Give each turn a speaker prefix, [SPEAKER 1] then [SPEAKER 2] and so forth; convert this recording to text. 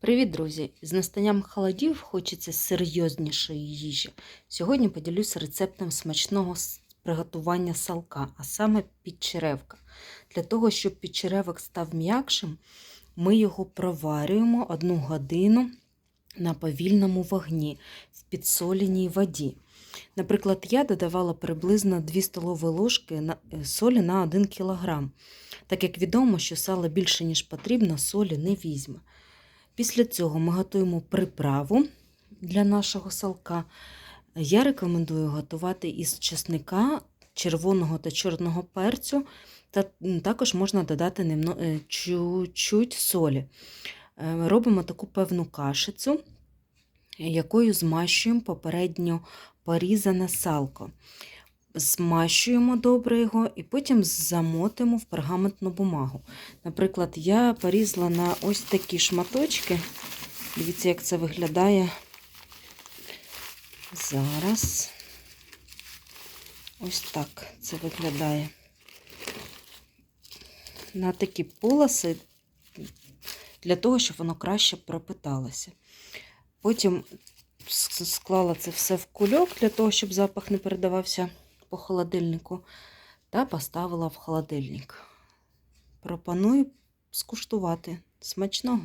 [SPEAKER 1] Привіт, друзі! З настанням холодів хочеться серйознішої їжі. Сьогодні поділюся рецептом смачного приготування салка, а саме підчеревка. Для того, щоб підчеревок став м'якшим, ми його проварюємо одну годину на повільному вогні в підсоленій воді. Наприклад, я додавала приблизно 2 столові ложки е, солі на 1 кг, так як відомо, що сало більше, ніж потрібно, солі не візьме. Після цього ми готуємо приправу для нашого салка. Я рекомендую готувати із чесника, червоного та чорного перцю, та також можна додати е, чуть-чуть солі. Е, Робимо таку певну кашицю, якою змащуємо попередньо порізане салко. Змащуємо добре його і потім замотимо в пергаментну бумагу. Наприклад, я порізала на ось такі шматочки. Дивіться, як це виглядає зараз. Ось так це виглядає. На такі полоси, для того, щоб воно краще пропиталося. Потім склала це все в кульок, для того, щоб запах не передавався по холодильнику, та поставила в холодильник. Пропоную скуштувати смачного.